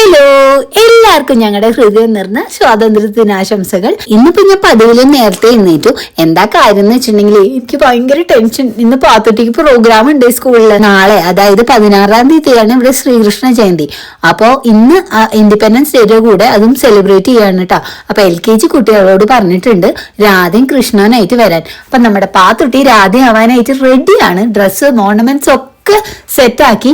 Hello എല്ലാവർക്കും ഞങ്ങളുടെ ഹൃദയം നിറഞ്ഞ സ്വാതന്ത്ര്യ ദിനാശംസകൾ ഇന്നിപ്പോ ഞാൻ പതിവിലും നേരത്തെ എഴുന്നേറ്റു. എന്താ കാര്യം എന്ന് വെച്ചിട്ടുണ്ടെങ്കിൽ എനിക്ക് ഭയങ്കര ടെൻഷൻ ഇന്ന് പാത്തുട്ടിക്ക് പ്രോഗ്രാം ഉണ്ട് സ്കൂളിൽ നാളെ അതായത് പതിനാറാം തീയതിയാണ് ഇവിടെ ശ്രീകൃഷ്ണ ജയന്തി. അപ്പോ ഇന്ന് ഇൻഡിപെൻഡൻസ് ഡേയുടെ കൂടെ അതും സെലിബ്രേറ്റ് ചെയ്യാണ് കേട്ടോ അപ്പൊ എൽ കെ ജി കുട്ടികളോട് പറഞ്ഞിട്ടുണ്ട് രാധയും കൃഷ്ണനായിട്ട് വരാൻ. അപ്പൊ നമ്മുടെ പാത്തുട്ടി രാധയാവാനായിട്ട് റെഡിയാണ് ഡ്രസ്സ് ഓർണമെന്റ്സ് ഒക്കെ സെറ്റാക്കി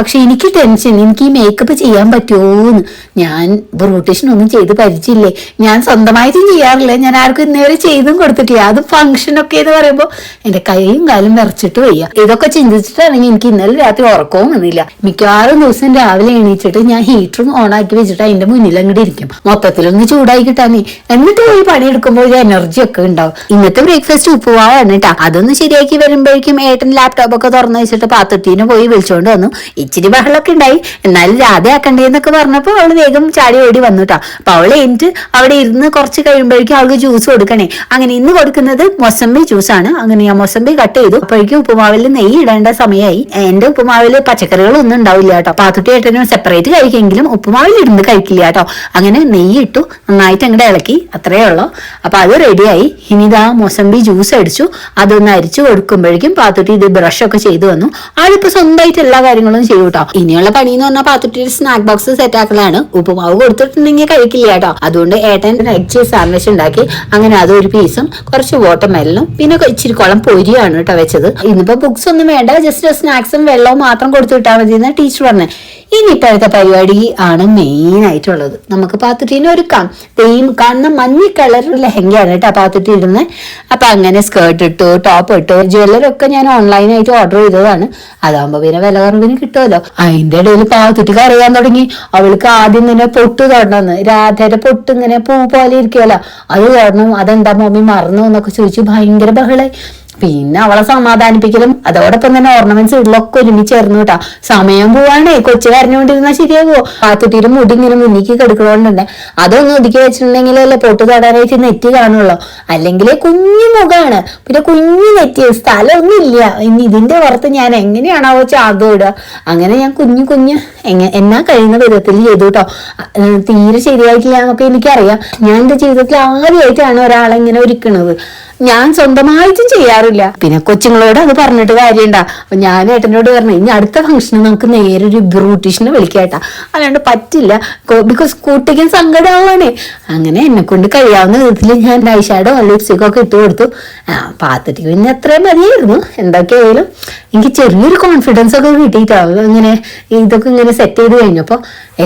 പക്ഷെ എനിക്ക് ടെൻഷൻ എനിക്ക് ഈ മേക്കപ്പ് ചെയ്യാൻ പറ്റുമോന്ന് ഞാൻ ബ്രൂട്ടീഷൻ ഒന്നും ചെയ്ത് പരിചയില്ലേ ഞാൻ സ്വന്തമായിട്ടും ചെയ്യാറില്ല. ഞാൻ ആർക്കും ഇന്നേവരെ ചെയ്തും കൊടുത്തിട്ടില്ല. അതും ഫംഗ്ഷൻ ഒക്കെ എന്ന് പറയുമ്പോൾ എന്റെ കൈയും കാലും വിറച്ചിട്ട് വയ്യ. ഇതൊക്കെ ചിന്തിച്ചിട്ടാണെങ്കിൽ എനിക്ക് ഇന്നലെ രാത്രി ഉറക്കവും വന്നില്ല. മിക്കവാറും ദിവസം രാവിലെ എണീച്ചിട്ട് ഞാൻ ഹീറ്ററും ഓൺ ആക്കി വെച്ചിട്ട് അതിന്റെ മുന്നിൽ അങ്ങോട്ട് ഇരിക്കും. മൊത്തത്തിലൊന്ന് ചൂടായി കിട്ടാനേ എന്നിട്ട് പോയി പണിയെടുക്കുമ്പോൾ ഒരു എനർജി ഒക്കെ ഉണ്ടാവും. ഇന്നത്തെ ബ്രേക്ക്ഫാസ്റ്റ് ഉപ്പുവാണ് കേട്ടോ അതൊന്ന് ശരിയാക്കി വരുമ്പോഴേക്കും ഏട്ടൻ ലാപ്ടോപ്പ് ഒക്കെ തുറന്നു വെച്ചിട്ട് പാത്രത്തിന് പോയി വിളിച്ചോണ്ട് വന്നു. ഇച്ചിരി ബഹളമൊക്കെ ഉണ്ടായി. എന്നാലും രാധയാക്കണ്ടേ എന്നൊക്കെ പറഞ്ഞപ്പോ അവൾ വേഗം ചാടി ഓടി വന്നു കേട്ടോ അപ്പൊ അവൾ എനിക്ക് അവിടെ ഇരുന്ന് കുറച്ച് കഴിയുമ്പോഴേക്കും അവൾക്ക് ജ്യൂസ് കൊടുക്കണേ. അങ്ങനെ ഇന്ന് കൊടുക്കുന്നത് മൊസമ്പി ജ്യൂസാണ് അങ്ങനെ ഞാൻ മൊസമ്പി കട്ട് ചെയ്തു. അപ്പോഴേക്കും ഉപ്പുമാവിൽ നെയ്യ് ഇടേണ്ട സമയമായി എന്റെ ഉപ്പുമാവിൽ പച്ചക്കറികളൊന്നും ഉണ്ടാവില്ല കേട്ടോ പാത്തുട്ടി ഏട്ടനും സെപ്പറേറ്റ് കഴിക്കുമെങ്കിലും ഉപ്പുമാവിൽ ഇരുന്ന് കഴിക്കില്ല കേട്ടോ അങ്ങനെ നെയ്യ് ഇട്ടു. നന്നായിട്ട് അങ്ങോട്ട് ഇളക്കി. അത്രയേ ഉള്ളൂ. അപ്പൊ അത് റെഡിയായി ഇനി ഇതാ മൊസമ്പി ജ്യൂസ് അടിച്ചു. അതൊന്ന് അരിച്ചു കൊടുക്കുമ്പോഴേക്കും പാത്തുട്ടി ഇത് ബ്രഷ് ഒക്കെ ചെയ്തു വന്നു ആളിപ്പോ സ്വന്തമായിട്ട് എല്ലാ കാര്യങ്ങളും ചെയ്യും കേട്ടോ ഇനിയുള്ള പണി എന്ന് പറഞ്ഞാൽ പാത്തുട്ടി സ്നാക്ക് ബോക്സ് സെറ്റ് ആക്കലാണ്. ഉപ്പുമാവ് കൊടുത്തിട്ടുണ്ടെങ്കിൽ കഴിക്കില്ല കേട്ടോ. അതുകൊണ്ട് ഏട്ടൻ എഗ് ചീസ് സാൻഡ്വിച്ച് ഉണ്ടാക്കി. അങ്ങനെ അതൊരു പീസും കുറച്ച് വാട്ടർമെലനും പിന്നെ ഇച്ചിരി കുളം പൊരിയാണ് കേട്ടോ വെച്ചത്. ഇന്നിപ്പോ ബുക്സ് ഒന്നും വേണ്ട ജസ്റ്റ് സ്നാക്സും വെള്ളവും മാത്രം കൊടുത്തു വിട്ടാൽ മതി എന്ന് ടീച്ചർ പറഞ്ഞു. ഇനി ഇപ്പോഴത്തെ പരിപാടി ആണ് മെയിൻ ആയിട്ടുള്ളത്. നമുക്ക് പാത്തുട്ടീനെ ഒരുക്കാം. തെയ്യം കാണുന്ന മഞ്ഞ കളർ ലെഹങ്കയാണ് കേട്ടോ പാത്തുട്ടി ഇടുന്നത്. അപ്പൊ അങ്ങനെ സ്കേർട്ട് ഇട്ടു ടോപ്പ് ഇട്ടു ജ്വല്ലറൊക്കെ ഞാൻ ഓൺലൈനായിട്ട് ഓർഡർ ചെയ്തതാണ്. അതാകുമ്പോ പിന്നെ വില കുറവിന് കിട്ടുമല്ലോ അതിന്റെ ഇടയിൽ പാവത്തിട്ട് അറിയാൻ തുടങ്ങി. അവൾക്ക് ആദ്യം ഇങ്ങനെ പൊട്ട് തൊടണമെന്ന് രാധയുടെ പൊട്ട് ഇങ്ങനെ പൂ പോലെ ഇരിക്കുകയല്ല. അത് തൊടണം അതെന്താ മമ്മി മറന്നു എന്നൊക്കെ ചോദിച്ചു ഭയങ്കര ബഹളായി. പിന്നെ അവളെ സമാധാനിപ്പിക്കലും അതോടൊപ്പം തന്നെ ഓർണമെന്റ്സ് ഇടലൊക്കെ ഒരുമിച്ചേർന്നു കേട്ടാ. സമയം പോവാണേ കൊച്ചു കരഞ്ഞുകൊണ്ടിരുന്നാ ശരിയാകുമോ പാത്തുട്ടിയുടെ മുടി ഇങ്ങനെ മുന്നിക്ക് കെടുക്കണോണ്ടന്നെ അതൊന്നും ഒതുക്കി വെച്ചിട്ടുണ്ടെങ്കിലല്ലേ പൊട്ട് തൊടാനായിട്ട് നെറ്റി കാണുള്ളൂ. അല്ലെങ്കിൽ കുഞ്ഞു മുഖമാണ് പിന്നെ കുഞ്ഞു നെറ്റി സ്ഥലമൊന്നും ഇല്ല ഇനി ഇതിന്റെ പുറത്ത് ഞാൻ എങ്ങനെയാണാവോ ചാകം ഇടുക? അങ്ങനെ ഞാൻ കുഞ്ഞു കുഞ്ഞു എന്നാ കഴിയുന്ന വിധത്തിൽ ചെയ്തു കേട്ടോ. തീരെ ശരിയായിട്ടില്ല എന്നൊക്കെ എനിക്കറിയാം. ഞാൻ എന്റെ ജീവിതത്തിൽ ആദ്യമായിട്ടാണ് ഒരാളെ ഇങ്ങനെ ഒരുക്കണത്. ഞാൻ സ്വന്തമായിട്ടും ചെയ്യാറില്ല. പിന്നെ കൊച്ചുങ്ങളോട് അത് പറഞ്ഞിട്ട് കാര്യണ്ട അപ്പൊ ഞാൻ ഏട്ടനോട് പറഞ്ഞു ഇനി അടുത്ത ഫംഗ്ഷന് നമുക്ക് നേരെ ഒരു ബ്യൂട്ടീഷ്യനെ വിളിക്കാട്ടാ അല്ലാണ്ട് പറ്റില്ല. ബിക്കോസ് കുട്ടിക്ക് സങ്കടമാവാണേ അങ്ങനെ എന്നെ കൊണ്ട് കഴിയാവുന്ന വിധത്തിൽ ഞാൻ ഐഷാഡോ ലിപ്സ്റ്റിക്കോ ഒക്കെ ഇട്ട് കൊടുത്തു. ആ പാത്തിട്ട് പിന്നെ അത്രയും മതിയായിരുന്നു. എന്തൊക്കെയായാലും എനിക്ക് ചെറിയൊരു കോൺഫിഡൻസ് ഒക്കെ കിട്ടിയിട്ടാവും ഇങ്ങനെ ഇതൊക്കെ ഇങ്ങനെ സെറ്റ് ചെയ്ത് കഴിഞ്ഞപ്പോ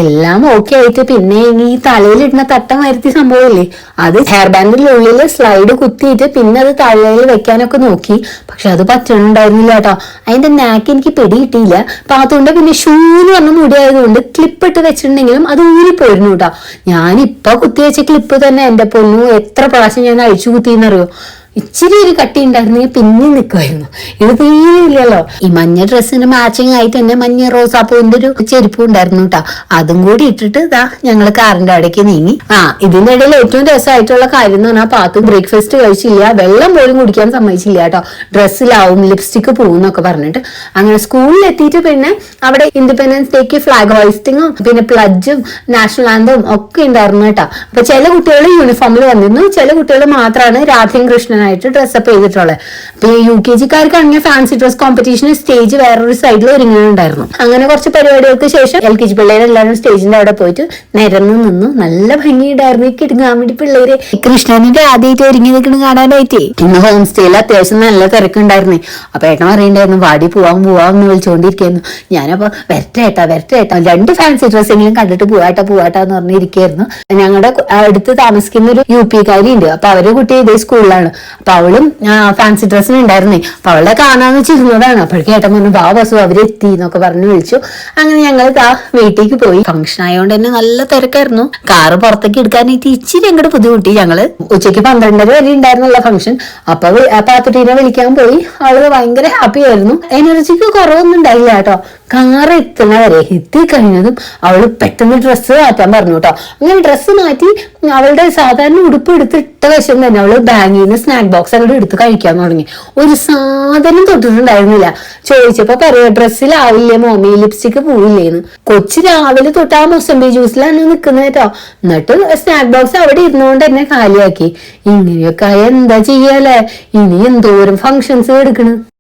എല്ലാം ഓക്കെ ആയിട്ട് പിന്നെ ഈ തലയിലിടുന്ന തട്ടം വരുത്തി സംഭവമില്ലേ അത് ഹെയർ ബാൻഡിന്റെ ഉള്ളിൽ സ്ലൈഡ് കുത്തിയിട്ട് പിന്നെ അത് തലയിൽ വെക്കാനൊക്കെ നോക്കി. പക്ഷെ അത് പറ്റണുണ്ടായിരുന്നില്ല കേട്ടോ. അതിന്റെ നാക്ക് എനിക്ക് പിടി കിട്ടിയില്ല. അപ്പൊ അതുകൊണ്ട് പിന്നെ ഷൂ എന്ന് പറഞ്ഞ മുടി ആയതുകൊണ്ട് ക്ലിപ്പ് ഇട്ട് വെച്ചിട്ടുണ്ടെങ്കിലും അത് ഊരിപ്പോയിരുന്നു കേട്ടോ. ഞാൻ കുത്തി കുത്തിവെച്ച ക്ലിപ്പ് തന്നെ എന്റെ പൊന്നു എത്ര പ്രാവശ്യം ഞാൻ അഴിച്ചു കുത്തിയെന്നറിയോ? ഇച്ചിരി ഒരു കട്ടി ഉണ്ടായിരുന്നെങ്കിൽ പിന്നെ നിൽക്കുമായിരുന്നു ഇത് തീരില്ലല്ലോ ഈ മഞ്ഞ ഡ്രസ്സിന് മാച്ചിങ് ആയിട്ട് തന്നെ മഞ്ഞ റോസാപ്പൂവിന്റെ ഒരു ചെരുപ്പ് ഉണ്ടായിരുന്നു കേട്ടോ. അതും കൂടി ഇട്ടിട്ട് ഇതാ ഞങ്ങൾ കാറിന്റെ അവിടേക്ക് നീങ്ങി. ആ ഇതിന്റെ ഇടയിൽ ഏറ്റവും രസമായിട്ടുള്ള കാര്യം എന്ന് പറഞ്ഞാൽ പാത്തു ബ്രേക്ക്ഫാസ്റ്റ് കഴിച്ചില്ല. വെള്ളം പോലും കുടിക്കാൻ സമ്മതിച്ചില്ല കേട്ടോ. ഡ്രസ്സിലാവും ലിപ്സ്റ്റിക്ക് പോകും എന്നൊക്കെ പറഞ്ഞിട്ട്. അങ്ങനെ സ്കൂളിൽ എത്തിയിട്ട് പിന്നെ അവിടെ ഇൻഡിപെൻഡൻസ് ഡേക്ക് ഫ്ലാഗ് ഹോയിസ്റ്റിങ്ങും പിന്നെ പ്ലജും നാഷണൽ ആന്തവും ഒക്കെ ഉണ്ടായിരുന്നു കേട്ടോ. അപ്പൊ ചില കുട്ടികൾ യൂണിഫോമിൽ വന്നിരുന്നു. ചില കുട്ടികൾ മാത്രമാണ് രാധയും കൃഷ്ണനായിട്ട് ഡ്രസ്സപ്പ് ചെയ്തിട്ടുള്ളത്. അപ്പൊ ഈ യു കെ ജിക്കാർക്കാണെങ്കിൽ ഫാൻസി ഡ്രസ് കോമ്പറ്റീഷൻ സ്റ്റേജ് വേറൊരു സൈഡിൽ ഒരുങ്ങുന്നുണ്ടായിരുന്നു അങ്ങനെ കുറച്ച് പരിപാടികൾക്ക് ശേഷം എൽ കെ ജി പിള്ളേരെല്ലാവരും സ്റ്റേജിന്റെ അവിടെ പോയിട്ട് നിരന്ന് നിന്നു. നല്ല ഭംഗിയുണ്ടായിരുന്നു ഈ കിടങ്ങാൻ വേണ്ടി പിള്ളേര്. കൃഷ്ണനിന്റെ ആദ്യമായിട്ട് ഒരുങ്ങി നിൽക്കുന്ന കാണാനായിട്ടേ. ഇന്ന് ഹോം സ്റ്റേയിൽ അത്യാവശ്യം നല്ല തിരക്കുണ്ടായിരുന്നേ. അപ്പൊ ഏട്ടൻ പറയണ്ടായിരുന്നു വാടി പോവാൻ പോവാം എന്ന് വിളിച്ചുകൊണ്ടിരിക്കുന്നു ഞാനപ്പോ വരട്ടെ ഏട്ടാ വരട്ടെ ഏട്ടാ. രണ്ട് ഫാൻസി ഡ്രസ്സെങ്കിലും കണ്ടിട്ട് പോവാട്ടാ പോവാട്ടാ എന്ന് പറഞ്ഞിരിക്കുന്നു ഞങ്ങളുടെ അടുത്ത് താമസിക്കുന്ന ഒരു യു പി കാരി ഉണ്ട് അപ്പൊ അവരുടെ കുട്ടി ഇതേ സ്കൂളിലാണ് അപ്പൊ അവളും ഫാൻസി ഡ്രസ്സിന് ഉണ്ടായിരുന്നേ. അപ്പൊ അവളെ കാണാന്ന് വെച്ചിരുന്നതാണ് അപ്പോഴേക്കും ഏട്ടൻ പറഞ്ഞു ബാ ബസു അവരെത്തി എന്നൊക്കെ പറഞ്ഞു വിളിച്ചു. അങ്ങനെ ഞങ്ങൾ ആ വീട്ടിലേക്ക് പോയി. ഫംഗ്ഷൻ ആയതുകൊണ്ട് തന്നെ നല്ല തിരക്കായിരുന്നു. കാറ് പുറത്തേക്ക് എടുക്കാനായിട്ട് ഇച്ചിരി അങ്ങോട്ട് ബുദ്ധിമുട്ടി. ഞങ്ങൾ ഉച്ചയ്ക്ക് പന്ത്രണ്ടര വരെ ഉണ്ടായിരുന്നുള്ള ഫംഗ്ഷൻ അപ്പൊ പാത്തുട്ടീനെ വിളിക്കാൻ പോയി. അവൾ ഭയങ്കര ഹാപ്പി ആയിരുന്നു. എനർജിക്ക് കുറവൊന്നും ഉണ്ടായില്ല കേട്ടോ. കാറ് എത്തുന്ന വരെ എത്തി കഴിഞ്ഞതും അവൾ പെട്ടെന്ന് ഡ്രസ്സ് മാറ്റാൻ പറഞ്ഞു കേട്ടോ. അങ്ങനെ ഡ്രസ്സ് മാറ്റി അവളുടെ സാധാരണ ഉടുപ്പ് എടുത്തിട്ട വശം തന്നെ അവൾ ബാഗിൽ നിന്ന് സ്നാക്ക് ബോക്സ് അങ്ങോട്ട് എടുത്ത് കഴിക്കാൻ തുടങ്ങി. ഒരു സാധനം തൊട്ടിട്ടുണ്ടായിരുന്നില്ല. ചോദിച്ചപ്പോ പറയാ ഡ്രസ്സിലാവില്ലേ മോമി? ലിപ്സ്റ്റിക്ക് പോയില്ലേന്ന് കൊച്ചു രാവിലെ തൊട്ട് ആ മൊസംബി ജ്യൂസിലാണ് നിൽക്കുന്നത് കേട്ടോ. എന്നിട്ട് സ്നാക്ക് ബോക്സ് അവിടെ ഇരുന്നുകൊണ്ട് എന്നെ കാലിയാക്കി. ഇങ്ങനെയൊക്കെ എന്താ ചെയ്യാലേ ഇനി എന്തോരം ഫങ്ഷൻസ് എടുക്കണ്?